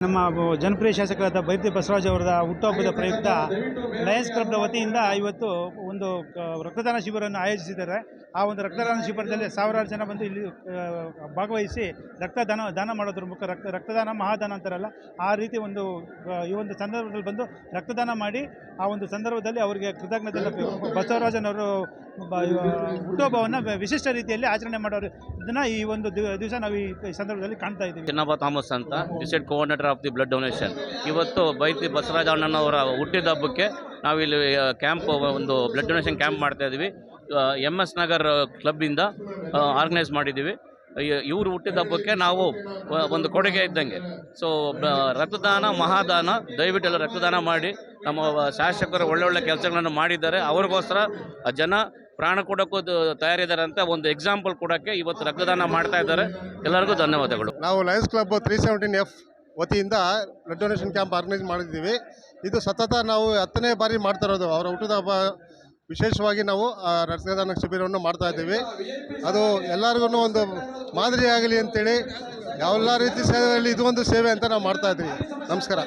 ನಮ್ಮ ಜನಪ್ರಿಯ ಶಾಸಕರಾದ ಬೈತಿ ಬಸವರಾಜ್ ಅವರ ಹುಟ್ಟುಹಬ್ಬದ ಪ್ರಯುಕ್ತ ಲಯನ್ಸ್ ಕ್ಲಬ್ನ ವತಿಯಿಂದ ಇವತ್ತು ಒಂದು ರಕ್ತದಾನ ಶಿಬಿರವನ್ನು ಆಯೋಜಿಸಿದ್ದಾರೆ. ಆ ಒಂದು ರಕ್ತದಾನ ಶಿಬಿರದಲ್ಲಿ ಸಾವಿರಾರು ಜನ ಬಂದು ಇಲ್ಲಿ ಭಾಗವಹಿಸಿ ರಕ್ತದಾನ, ದಾನ ಮಾಡೋದ್ರ ಮುಖ, ರಕ್ತ, ರಕ್ತದಾನ ಮಹಾದಾನ ಅಂತಾರಲ್ಲ, ಆ ರೀತಿ ಒಂದು ಈ ಒಂದು ಸಂದರ್ಭದಲ್ಲಿ ಬಂದು ರಕ್ತದಾನ ಮಾಡಿ ಆ ಒಂದು ಸಂದರ್ಭದಲ್ಲಿ ಅವರಿಗೆ ಕೃತಜ್ಞತೆ ಬಸವರಾಜನವರು ಹುಟ್ಟುಹಬ್ಬವನ್ನು ವಿಶಿಷ್ಟ ರೀತಿಯಲ್ಲಿ ಆಚರಣೆ ಮಾಡೋರು ಇದನ್ನ ಈ ಒಂದು ದಿವಸ ನಾವು ಈ ಈ ಸಂದರ್ಭದಲ್ಲಿ ಕಾಣ್ತಾ ಇದ್ದೀವಿ. ಚಿನ್ನಪ್ಪ ಥಾಮಸ್ ಅಂತ, district coordinator of the blood donation. ಇವತ್ತು ಬೈತಿ ಬಸವರಾಜ ಅಣ್ಣನವರ ಹುಟ್ಟಿದ ಹಬ್ಬಕ್ಕೆ ನಾವಿಲ್ಲಿ ಕ್ಯಾಂಪ್, ಒಂದು ಬ್ಲಡ್ ಡೊನೇಷನ್ ಕ್ಯಾಂಪ್ ಮಾಡ್ತಾ ಇದ್ದೀವಿ. ಎಂ ಎಸ್ ನಗರ್ ಕ್ಲಬ್ಬಿಂದ ಆರ್ಗನೈಸ್ ಮಾಡಿದ್ದೀವಿ. ಇವರು ಹುಟ್ಟಿದ ಹಬ್ಬಕ್ಕೆ ನಾವು ಒಂದು ಕೊಡುಗೆ ಇದ್ದಂಗೆ. ಸೊ ರಕ್ತದಾನ, ಮಹಾದಾನ, ದಯವಿಟ್ಟು ಎಲ್ಲ ರಕ್ತದಾನ ಮಾಡಿ, ನಮ್ಮ ಶಾಸಕರು ಒಳ್ಳೊಳ್ಳೆ ಕೆಲಸಗಳನ್ನು ಮಾಡಿದ್ದಾರೆ. ಅವ್ರಿಗೋಸ್ಕರ ಜನ ಪ್ರಾಣ ಕೊಡೋಕ್ಕೂ ತಯಾರಿದ್ದಾರೆ ಅಂತ ಒಂದು ಎಕ್ಸಾಂಪಲ್ ಕೊಡೋಕ್ಕೆ ಇವತ್ತು ರಕ್ತದಾನ ಮಾಡ್ತಾ ಇದ್ದಾರೆ. ಎಲ್ಲರಿಗೂ ಧನ್ಯವಾದಗಳು. ನಾವು Lions club three seventeen F ವತಿಯಿಂದ ಬ್ಲಡ್ ಡೊನೇಷನ್ ಕ್ಯಾಂಪ್ ಆರ್ಗನೈಸ್ ಮಾಡಿದ್ದೀವಿ. ಇದು ಸತತ ನಾವು ಹತ್ತನೇ ಬಾರಿ ಮಾಡ್ತಾ ಇರೋದು. ಅವರ ಹುಟ್ಟಿದ ಹಬ್ಬ ವಿಶೇಷವಾಗಿ ನಾವು ರಕ್ತದಾನ ಶಿಬಿರವನ್ನು ಮಾಡ್ತಾ ಇದ್ದೀವಿ. ಅದು ಎಲ್ಲರಿಗೂ ಒಂದು ಮಾದರಿಯಾಗಲಿ ಅಂತೇಳಿ ಯಾವೆಲ್ಲ ರೀತಿ ಸೇವೆಯಲ್ಲಿ ಇದು ಒಂದು ಸೇವೆ ಅಂತ ನಾವು ಮಾಡ್ತಾ ಇದ್ದೀವಿ. ನಮಸ್ಕಾರ.